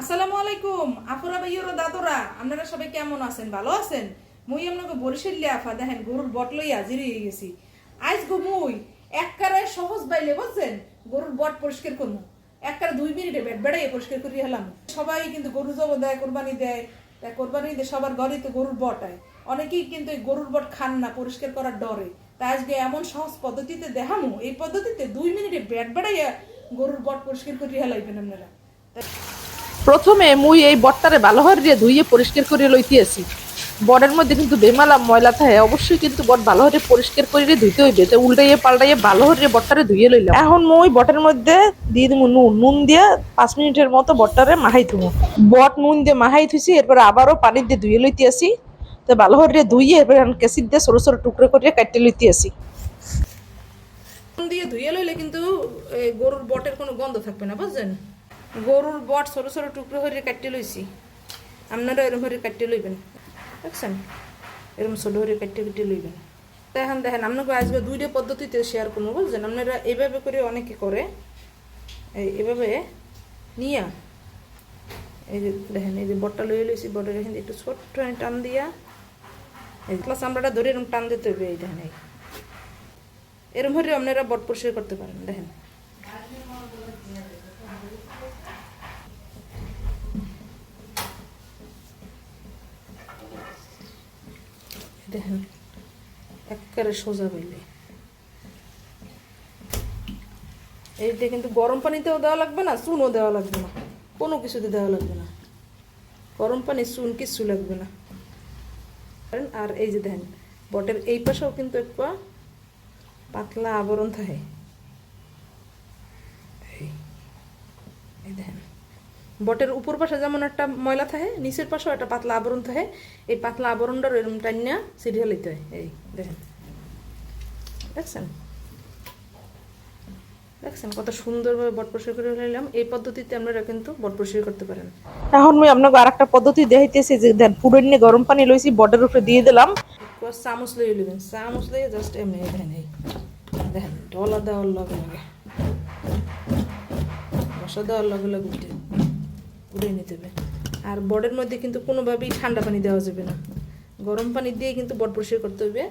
আসসালামু আলাইকুম। আফরা ভাইয়রা, দাদরা, আপনারা সবাই কেমন আছেন? ভালো আছেন? মুই আপনাকে বরিশাল আফা, দেখেন গরুর বট লই হাজির হয়ে গেছি। আজ গো মুই এককারে সহজ বাইলে, বুঝছেন? গরুর বট পরিষ্কার করব এককারে দুই মিনিটে বেড বেড়াই পরিষ্কার করি হেলাম। সবাই কিন্তু গরু জব দেয়, কোরবানি দেয়। তাই কোরবানি দিয়ে সবার ঘরেই তো গরুর বট হয়। অনেকেই কিন্তু এই গরুর বট খান না, পরিষ্কার করার ডরে। তাই আজকে এমন সহজ পদ্ধতিতে দেখামু, এই পদ্ধতিতে দুই মিনিটে বেড বেড়াইয়া গরুর বট পরিষ্কার করি হেলাইবেন আপনারা। প্রথমে মুই এই বটটারে ভালো করে দিয়ে ধুইয়ে পরিষ্কার করে লইতে আসি বটের মধ্যে কিন্তু বেমালা ময়লা থাকে, অবশ্যই কিন্তু বট ভালো করে পরিষ্কার করে ধুইতে হইবে। তো উল্টাইয়ে পাল্টাইয়ে ভালো করে বটটারে ধুয়ে লইলাম। এখন মুই বটের মধ্যে দিয়ে দিব নুন। নুন দিয়ে পাঁচ মিনিটের মতো বটটারে মাহাই থুবো বট নুন দিয়ে মাহাই থুইছি, এরপর আবারও পানি দিয়ে ধুয়ে লইতে আসি তো ভালো করে ধুইয়ে এরপর কেসির দিয়ে সরু সরু টুকরো করে কাটতে লইতে আসি নুন দিয়ে ধুয়ে লইলে কিন্তু গরুর বটের কোনো গন্ধ থাকবে না, বুঝছেন? গরুর বট ছোট ছোট টুকরো হয়ে কাটতে লইছি। আপনারা এরম করে কাটতে লইবেন। দেখছেন? এরম ছোট হয়ে কাটতে কাটতে লইবেন। দেখেন দেখেন, আপনাকে আজকে দুইটা পদ্ধতিতে শেয়ার করব, বুঝছেন? আপনারা এইভাবে করে অনেকে করে এভাবে নিয়া, এই যে দেখেন, এই যে বটটা লইয়ে লইছি, বটের এখানে একটু ছোট্ট টান দিয়া, এই প্লাস আমরাটা ধরে এরকম টান দিতে হবে, এই দেখেন, এই। এরম হলে আপনারা বট পরিষ্কার করতে পারেন, দেখেন। দেখেন, একেবারে সোজা বইলে এইটা কিন্তু গরম পানিতেও দেওয়া লাগবে না, চুনও দেওয়া লাগবে না। কোনো কিছুতে দেওয়া লাগবে না। গরম পানি, চুন, কিচ্ছু লাগবে না। আর এই যে দেখেন, বটের এই পাশেও কিন্তু একটু পাতলা আবরণ থাকে। এই- এই দেখেন। বটের উপর পাশে যেমন একটা ময়লা থাকে নিচের পাশেও একটা পাতলা আবরণ থাকে। এই পাতলা আবরণটার এরকম টাইনা সিরিয়াল লইতে হয়। এই দেখেন। দেখছেন? দেখছেন কত সুন্দরভাবে বট পরিষ্কার করে নিলাম এই পদ্ধতিতে আপনারা কিন্তু বট পরিষ্কার করতে পারেন। এখন মুই আপনাকে আর একটা পদ্ধতি দেখাইতেছি যে দেন পুরো গরম পানি লইছি বটের উপরে দিয়ে দিলাম। চামচ লইয়ে নেবেন চামচ লইয়ে জাস্ট এমনি দেখেন এই। দেখেন ডলা দেওয়ার লগে লগে। মশা দেওয়ার লগে লগে উঠে নিতে হবে। আর বডের মধ্যে কিন্তু কোনোভাবেই ঠান্ডা পানি দেওয়া যাবে না। গরম পানি দিয়ে কিন্তু বড পরিষ্কার করতে হইবে।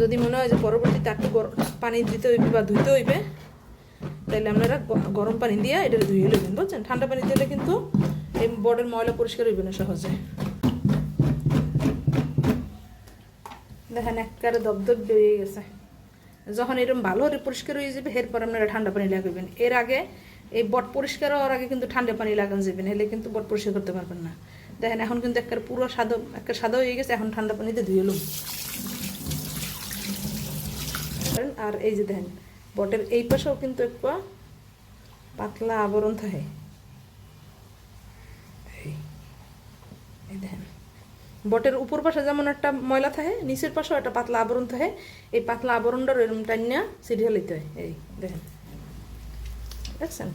যদি মনে হয় যে পরবর্তীতে একটু পানি দিতে হইবে বা ধুইতে হইবে তাহলে আপনারা গরম পানি দিয়ে এটা ধুয়ে নেবেন বুঝছেন? ঠান্ডা পানি দিলে কিন্তু এই বডের ময়লা পরিষ্কার হইবে না সহজে। দেখেন একবারে দপদপ বেরিয়ে গেছে। যখন এরকম ভালো করে পরিষ্কার হয়ে যাবে, এরপর আপনারা ঠান্ডা পানি লাগাবেন এর আগে এই বট পরিষ্কার হওয়ার আগে কিন্তু ঠান্ডা পানি লাগান যাবেন এলে কিন্তু বট পরিষ্কার করতে পারবেন না। দেখেন, এখন কিন্তু একবার পুরো সাদা, একটা সাদা হয়ে গেছে, এখন ঠান্ডা পানিতে ধুয়ে লুম আর এই যে দেখেন, বটের এই পাশেও কিন্তু একটু পাতলা আবরণ থাকে। এই- বটের উপর পাশে যেমন একটা ময়লা থাকে, নিচের পাশেও একটা পাতলা আবরণ থাকে, এই পাতলা আবরণটার এরকম টাইনা সিরিয়াল লইতে হয়। এই দেখেন দেখছেন?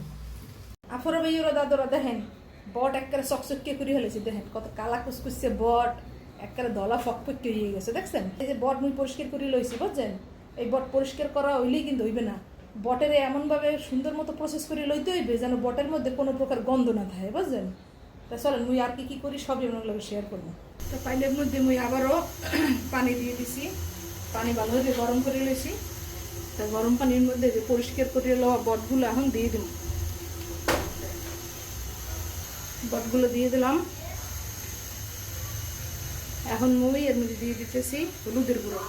আফরা ভাইয়েরা দাদরা দেখেন, বট একবারে চকচকে করে ফেলেছি, দেখেন, কত কালা কুচকুচছে বট, একবারে দলা ফকফকে হয়ে গেছে, দেখছেন? এই যে বট মুই পরিষ্কার করে লইছি, বুঝছেন? এই বট পরিষ্কার করা হইলেই কিন্তু হইবে না। বটের এমনভাবে সুন্দর মতো প্রসেস করে লইতে হইবে যেন বটের মধ্যে কোনো প্রকার গন্ধ না থাকে, বুঝছেন? তা চলেন, মুই আর কি কি করি, সবই আপনার শেয়ার করব। তো পাইলের মধ্যে মুই আবারও পানি দিয়ে দিছি, পানি ভালো করে গরম করে লইছি। তা গরম পানির মধ্যে যে পরিষ্কার করে লওয়া বটগুলো এখন দিয়ে দিন বটগুলো দিয়ে দিলাম। এখন মুই এর মধ্যে দিয়ে দিতেছি হলুদের গুঁড়ো।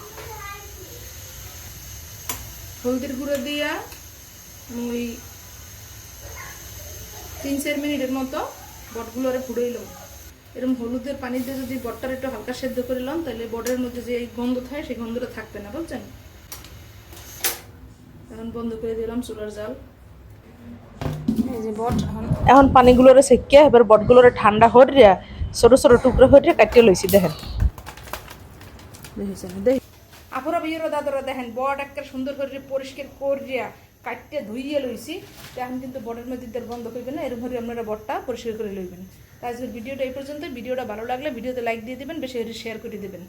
হলুদের গুঁড়ো দিয়া মুই তিন চার মিনিটের মতো বটগুলো বটগুলোরে ফুড়াইলাম এরকম হলুদের পানিতে যদি বটটার একটু হালকা সেদ্ধ করিলাম তাহলে বটের মধ্যে যে গন্ধ থাকে, সেই গন্ধটা থাকবে না বুঝছেন এখন বন্ধ করে দিলাম চুলার জাল। বট এখন পানিগুলোরে সেকিয়া এবার বটগুলোরে ঠান্ডা হরিয়া ছোট ছোট টুকরো হরিয়া কাটিয়ে লইছি দেখেন। আপুরা বিয়ের দাদরা দেখেন বট একটা সুন্দর করে পরিষ্কার করিয়া কাটতে ধুইয়ে লইছি। এখন কিন্তু বটের মধ্যে বন্ধ করবেন না এরকম করে আপনারা বটটা পরিষ্কার করে লইবেন। তাই আজকের ভিডিওটা এই পর্যন্ত ভিডিওটা ভালো লাগলে ভিডিওতে লাইক দিয়ে দিবেন বেশি শেয়ার করে দিবেন।